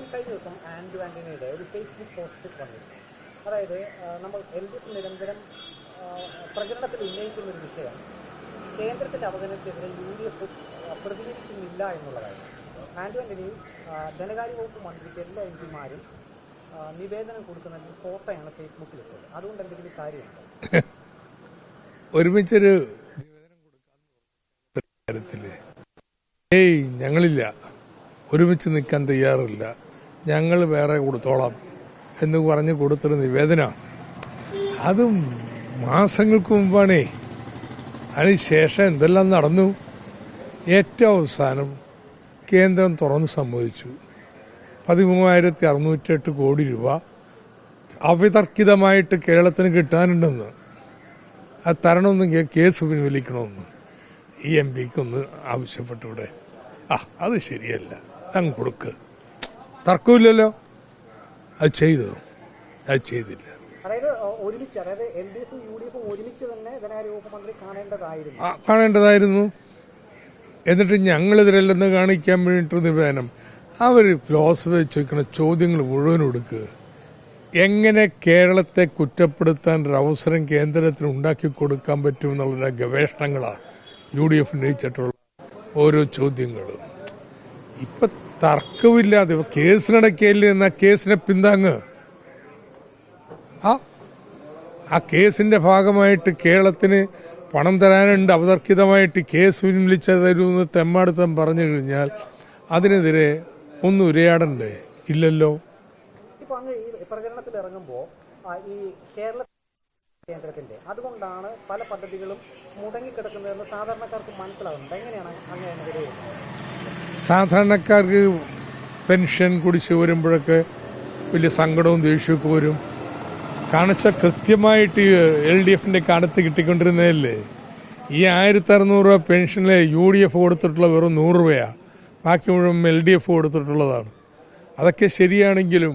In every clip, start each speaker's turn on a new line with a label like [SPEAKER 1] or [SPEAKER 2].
[SPEAKER 1] ഈ കഴിഞ്ഞ ദിവസം ആൻഡു ആന്റണിയുടെ ഒരു ഫേസ്ബുക്ക് പോസ്റ്റ് വന്നിരുന്നു. അതായത് നമ്മൾ എൽ ഡി എഫ് നിരന്തരം പ്രചരണത്തിൽ ഉന്നയിക്കുന്ന ഒരു വിഷയം കേന്ദ്രത്തിന്റെ അവഗണനയ്ക്കെതിരെ യു ഡി എഫ് പ്രതികരിക്കുന്നില്ല എന്നുള്ളതായിരുന്നു ആൻഡു ആന്റണി ധനകാര്യ വകുപ്പ് മന്ത്രിക്ക് എല്ലാ എം പിമാരും നിവേദനം കൊടുക്കുന്ന ഫോട്ടോയാണ് ഫേസ്ബുക്കിൽ ഇട്ടത്. അതുകൊണ്ട് എന്തെങ്കിലും കാര്യമുണ്ടോ?
[SPEAKER 2] ഒരുമിച്ചൊരു ഏയ് ഞങ്ങളില്ല. ഒരുമിച്ച് നിൽക്കാൻ തയ്യാറില്ല. ഞങ്ങൾ വേറെ കൊടുത്തോളാം എന്ന് പറഞ്ഞ് കൊടുത്തൊരു നിവേദനമാണ് അത് മാസങ്ങൾക്ക് മുമ്പാണേ. അതിനുശേഷം എന്തെല്ലാം നടന്നു? ഏറ്റവും അവസാനം കേന്ദ്രം തുറന്ന് സമ്മതിച്ചു. പതിമൂവായിരത്തി അറുന്നൂറ്റെട്ട് കോടി രൂപ അവിതർക്കിതമായിട്ട് കേരളത്തിന് കിട്ടാനുണ്ടെന്ന്. അത് തരണമെന്നെങ്കിൽ കേസ് പിൻവലിക്കണമെന്ന് ഈ എം പിക്ക് ഒന്ന് ആവശ്യപ്പെട്ടൂടെ ആ അത് ശരിയല്ല. അങ്ങ് കൊടുക്ക്. തർക്കമില്ലല്ലോ. അത് ചെയ്തു. അത് ചെയ്തില്ല.
[SPEAKER 1] കാണേണ്ടതായിരുന്നു.
[SPEAKER 2] എന്നിട്ട് ഞങ്ങളിതിരല്ലെന്ന് കാണിക്കാൻ വേണ്ടിയിട്ട് നിവേദനം. അവർ ക്ലോസ് വെച്ച് വെക്കുന്ന ചോദ്യങ്ങൾ മുഴുവൻ കൊടുക്കുക എങ്ങനെ കേരളത്തെ കുറ്റപ്പെടുത്താൻ ഒരു അവസരം കേന്ദ്രത്തിന് ഉണ്ടാക്കി കൊടുക്കാൻ പറ്റുമെന്നുള്ള ഗവേഷണങ്ങളാണ് യു ഡി എഫ് ഉന്നയിച്ചിട്ടുള്ള ഓരോ ചോദ്യങ്ങളും. ഇപ്പൊ തർക്കമില്ലാതെ ഇപ്പൊ കേസ് എന്ന കേസിനെ പിന്താങ്ങ്. ആ ആ കേസിന്റെ ഭാഗമായിട്ട് കേരളത്തിന് പണം തരാനുണ്ട്. അവതർക്കിതമായിട്ട് കേസ് പിൻവലിച്ച തരുമെന്ന് തെമ്മാടുത്തം പറഞ്ഞു കഴിഞ്ഞാൽ അതിനെതിരെ ഒന്നും ഉരയാടണ്ടേ? ഇല്ലല്ലോ.
[SPEAKER 1] പ്രചരണത്തിൽ ഇറങ്ങുമ്പോൾ ഈ കേരള കേന്ദ്രത്തിന്റെ. അതുകൊണ്ടാണ് പല പദ്ധതികളും മുടങ്ങിക്കിടക്കുന്നതെന്ന് സാധാരണക്കാർക്ക് മനസ്സിലാകുന്നുണ്ട് എങ്ങനെയാണ് അങ്ങനെ
[SPEAKER 2] സാധാരണക്കാർക്ക് പെൻഷൻ കുടിശ്ശിക വരുമ്പോഴൊക്കെ വലിയ സങ്കടവും ദേഷ്യമൊക്കെ വരും. കാണിച്ച കൃത്യമായിട്ട് എൽ ഡി എഫിന്റെ കാലത്ത് കിട്ടിക്കൊണ്ടിരുന്നതല്ലേ? ഈ ആയിരത്തി അറുന്നൂറ് രൂപ പെൻഷനിലെ യു ഡി എഫ് കൊടുത്തിട്ടുള്ള വെറും നൂറ് രൂപയാണ് ബാക്കി മുഴുവൻ എൽ ഡി എഫ് കൊടുത്തിട്ടുള്ളതാണ്. അതൊക്കെ ശരിയാണെങ്കിലും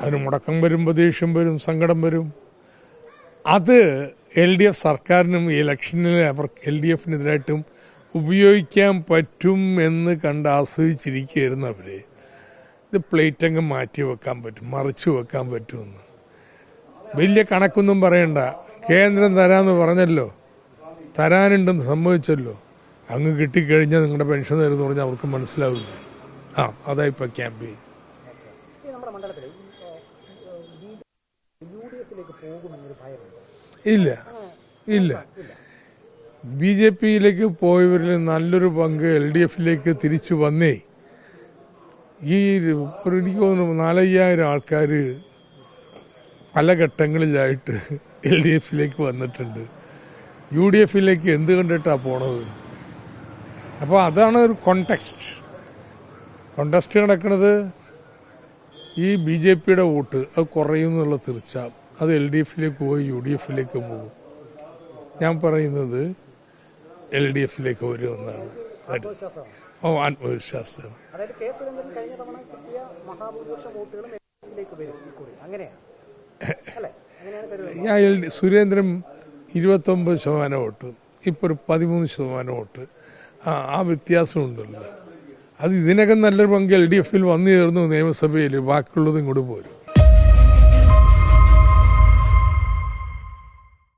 [SPEAKER 2] അതിന് മുടക്കം വരുമ്പോൾ ദേഷ്യം വരും സങ്കടം വരും. അത് എൽ ഡി എഫ് സർക്കാരിനും ഈ ഇലക്ഷനിൽ അവർ എൽ ഡി എഫിനെതിരായിട്ടും ഉപയോഗിക്കാൻ പറ്റും എന്ന് കണ്ട് ആസ്വദിച്ചിരിക്കുകയായിരുന്നു അവർ. ഇത് പ്ലേറ്റ് അങ്ങ് മാറ്റി വെക്കാൻ പറ്റും മറിച്ചു വെക്കാൻ പറ്റുമെന്ന്. വലിയ കണക്കൊന്നും പറയണ്ട. കേന്ദ്രം തരാമെന്ന് പറഞ്ഞല്ലോ. തരാനുണ്ടെന്ന് സമ്മതിച്ചല്ലോ. അങ്ങ് കിട്ടിക്കഴിഞ്ഞാൽ നിങ്ങളുടെ പെൻഷൻ തരുമെന്ന് പറഞ്ഞാൽ അവർക്ക് മനസ്സിലാവില്ല. ആ അതായിപ്പോൾ ക്യാമ്പയിൻ. ഇല്ല. ഇല്ല. ബി ജെ പിയിലേക്ക് പോയവരിൽ നല്ലൊരു പങ്ക് എൽ ഡി എഫിലേക്ക് തിരിച്ചു വന്നേ. ഈ എനിക്ക് തോന്നുന്നു നാലയ്യായിരം ആൾക്കാർ പല ഘട്ടങ്ങളിലായിട്ട് എൽ ഡി എഫിലേക്ക് വന്നിട്ടുണ്ട്. യു ഡി എഫിലേക്ക് എന്ത് കണ്ടിട്ടാണ് പോണത്? അപ്പോൾ അതാണ് ഒരു കോണ്ടെക്സ്റ്റ് കോണ്ടക്സ്റ്റ് നടക്കുന്നത് ഈ ബി ജെ പിയുടെ വോട്ട് അത് കുറയുന്നുള്ള എന്നുള്ള തീർച്ച അത് എൽ ഡി എഫിലേക്ക് പോയി യു ഡി എഫിലേക്ക് പോകും. ഞാൻ പറയുന്നത് എൽ ഡി എഫിലേക്ക് വരുമെന്നാണ് ഓ ആത്മവിശ്വാസമാണ്.
[SPEAKER 1] കരുതുന്നത്.
[SPEAKER 2] ഞാൻ എൽ ഡി സുരേന്ദ്രൻ ഇരുപത്തൊമ്പത് ശതമാനം വോട്ട് ഇപ്പോൾ ഒരു പതിമൂന്ന് ശതമാനം വോട്ട്. ആ ആ വ്യത്യാസമുണ്ടല്ലോ. അത് ഇതിനകം നല്ലൊരു പങ്ക് എൽ ഡി എഫിൽ വന്നു ചേർന്നു നിയമസഭയിൽ ബാക്കിയുള്ളത് ഇങ്ങോട്ട് പോരും.